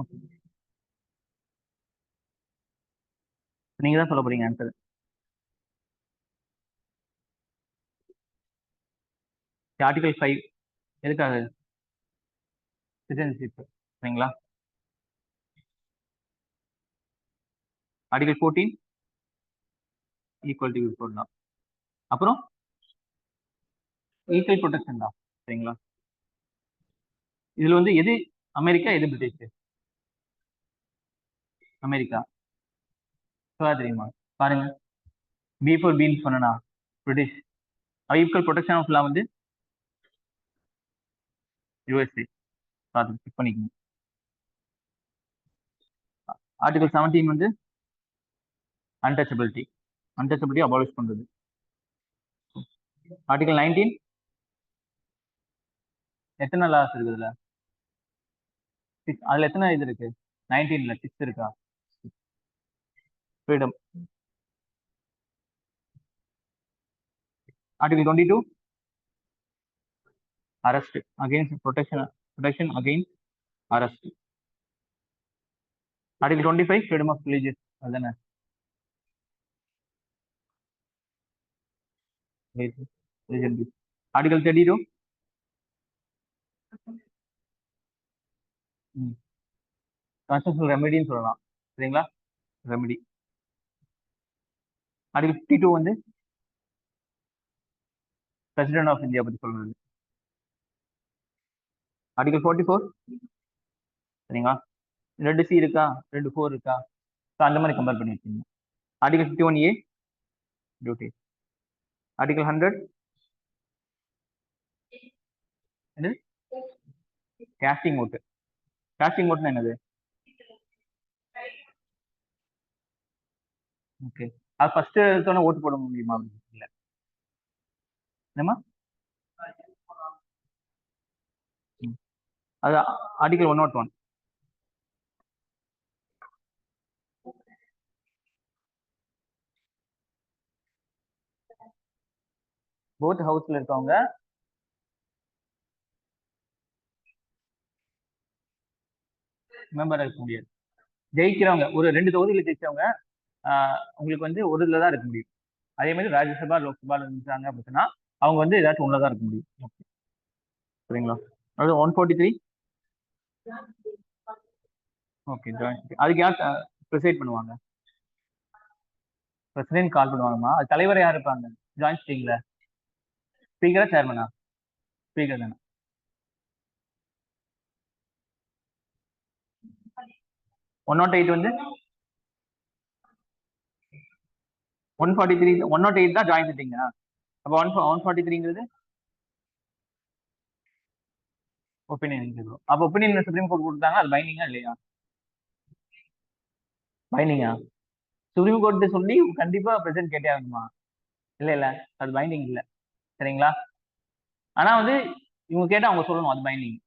Okay நீங்க தான் சொல்ல போறீங்க ஆன்சர் ஆர்டிகல் ஃபைவ் எதுக்காக? சிட்டிசன்ஷிப் சரிங்களா? ஆர்டிகல் ஃபோர்டீன் ஈக்குவலிட்டி போர்ட் தான். அப்புறம்? ஈக்குவல் ப்ரொடெக்ஷன் தான் சரிங்களா? இதுல வந்து எது அமெரிக்கா எது பிரிட்டிஷ்? அமெரிக்கா. சொல்ல தெரியுமா? பாருங்க. பி ஃபோர் பீன் சொன்னா British equal protection of law வந்து யூஎஸ்ஏ பார்த்து செக் பண்ணிக்கோங்க. ஆர்டிகல் செவன்டீன் வந்து அன்டச்சபிலிட்டி அன்டச்சபிலிட்டி அபாலிஷ் பண்ணுறது ஆர்டிகல் நைன்டீன் எத்தனை லாஸ் இருக்குது இதுல? சிக்ஸ் அதில் எத்தனை இது இருக்கு? நைன்டீனில் சிக்ஸ் இருக்கா? freedom article twenty two arrest against protection protection against arrest article 25 freedom of religious அதுதானே religion article 32 கான்ஸ்டியூஷனல் ரெமெடின்னு சொல்லலாம் சரிங்களா ரெமெடி ஆர்டிகல் ஃபிஃப்டி டூ வந்து பிரசிடென்ட் ஆஃப் இந்தியா பத்தி சொல்றது ஆர்டிகல் ஃபார்ட்டி ஃபோர் சரிங்களா? ரெண்டு சி இருக்கா? ரெண்டு ஃபோர் இருக்கா? ஸோ அந்த மாதிரி கம்பேர் பண்ணி வச்சுங்க article fifty one A duty article hundred என்னது? கேஸ்டிங் ஓட்டு கேஸ்டிங் ஓட்டுனா என்னது? ஓகே அது ஃபர்ஸ்ட் எடுத்தோன்னே ஓட்டு போட முடியுமா? இல்லை. என்னம்மா? அது article one not one both ஹவுஸ்ல இருக்கவங்க மெம்பர் இருக்க முடியாது. ஜெயிக்கிறவங்க ஒரு ரெண்டு தொகுதியில் ஜெயிச்சவங்க உங்களுக்கு வந்து ஒரு இதில் தான் இருக்க முடியும். அதே மாதிரி ராஜ்யசபா லோக்சபா இருந்தாங்க அப்படின்னா அவங்க வந்து ஏதாச்சும் ஒன்றில் தான் இருக்க முடியும். ஓகே. சரிங்களா? அது one forty three okay join அதுக்கு யார் ப்ரிசைட் பண்ணுவாங்க? பிரசிடென்ட் கால் பண்ணுவாங்கம்மா. அது தலைவர் யார் இருப்பாங்க? ஜாயின் ஸ்டீங்ல ஸ்பீக்கரா சேர்மனா ஸ்பீக்கர் தானே? ஒன் நாட் எயிட் வந்து? One forty three one not eight தான் ஜாயின் பண்ணிட்டீங்க. அப்போ ஒன் ஒன் ஃபார்ட்டி த்ரீங்கிறது ஒப்பீனியன் அப்போ ஒப்பீனியன் சுப்ரீம் கோர்ட் கொடுத்தாங்க அது பைண்டிங்கா இல்லையா? பைண்டிங்கா சுப்ரீம் கோர்ட் சொல்லி கண்டிப்பா பிரசிடென்ட் கேட்டே ஆகணுமா? இல்ல இல்ல. அது பைண்டிங் இல்ல. சரிங்களா? ஆனா வந்து இவங்க கேட்டா அவங்க சொல்லணும். அது பைண்டிங்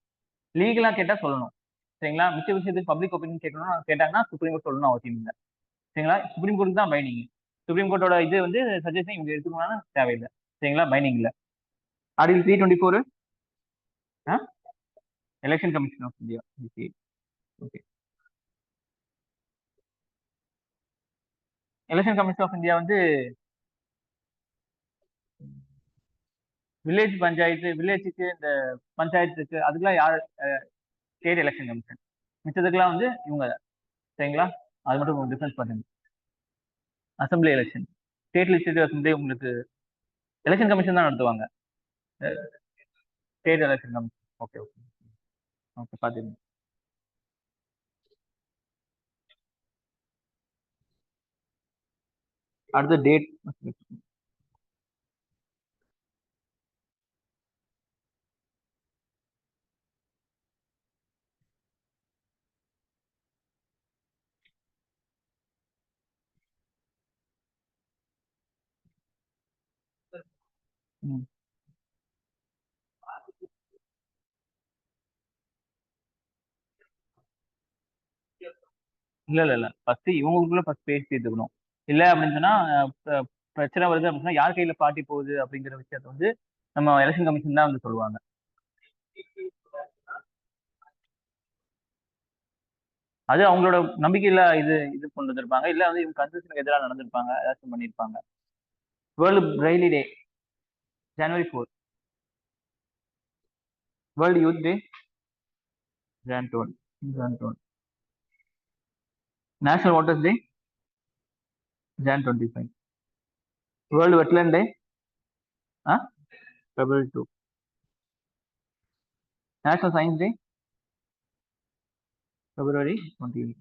லீகலா கேட்டா சொல்லணும். சரிங்களா? மிச்ச விஷயத்துக்கு பப்ளிக் ஒப்பீனியன் கேட்கணும் கேட்டாங்கன்னா சுப்ரீம் கோர்ட் சொல்லணும் அவசியம் இல்லை. சரிங்களா? சுப்ரீம் கோர்ட் தான் பைண்டிங் சுப்ரீம் கோர்ட்டோட இது வந்து சஜஷன் இவங்க எடுத்துக்கணும்னா தேவையில்லை. சரிங்களா? பைண்டிங் இல்லை. Article three twenty four election commission of India okay election commission of India வந்து வில்லேஜ் பஞ்சாயத்து வில்லேஜுக்கு இந்த பஞ்சாயத்துக்கு அதுக்கெல்லாம் யார் ஸ்டேட் எலெக்ஷன் கமிஷன் மிச்சத்துக்கெல்லாம் வந்து இவங்க சரிங்களா? அது மட்டும் டிஃபரன்ஸ் பண்ணுங்க assembly election state legislative assembly உங்களுக்கு எலெக்ஷன் கமிஷன் தான் நடத்துவாங்க. State election commission okay okay okay பார்த்துங்க அடுத்த டேட் ம் இல்ல இல்ல இல்ல ஃபர்ஸ்ட் இவங்களுக்குள்ள ஃபர்ஸ்ட் பேசி தீர்த்துக்கணும் இல்ல அப்படின்னு சொன்னா ப பிரச்சனை வருது அப்படின்னா யார் கையில பார்ட்டி போகுது அப்படிங்கிற விஷயத்த வந்து நம்ம எலெக்ஷன் கமிஷன் தான் வந்து சொல்லுவாங்க அது அவங்களோட நம்பிக்கையில இது இது கொண்டு வந்திருப்பாங்க. இல்ல வந்து இவங்க கன்ஸ்ட்ரக்ஷனுக்கு எதிரா நடந்திருப்பாங்க. ஏதாச்சும் பண்ணியிருப்பாங்க. World Braille day. January 4th. World Youth Day, Jan 12. Jan National Waters Day, Jan 25. World Wetland Day, huh? February 2. National Science Day, February 28.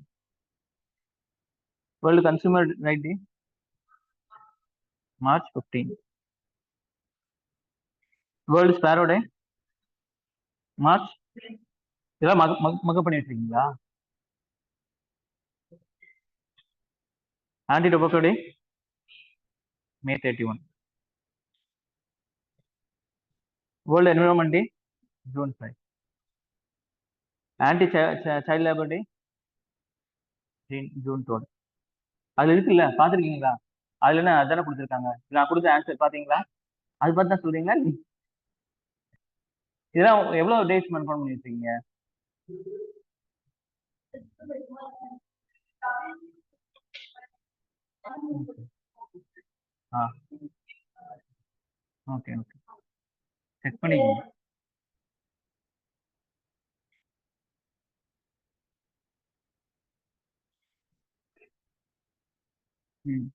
World Consumer Right Day, March 15. World sparrow day. March இதெல்லாம் மக மக பண்ணி வச்சிருக்கீங்களா? Anti tobacco day. May 31. World environment day. June 5. Anti child labour day. June 12. அதுல இருக்குல்ல பார்த்திருக்கீங்களா? அதுல என்ன அதானே குடுத்திருக்காங்க. நான் குடுத்த ஆன்சர் பார்த்தீங்களா? அது பார்த்து தான் சொல்றீங்களா? இதெல்லாம் எவ்வளோ டேஸ் கன்ஃபார்ம் பண்ணி வச்சிருக்கீங்க? ஆ. Okay, okay. செக் பண்ணிக்கோங்க ம்.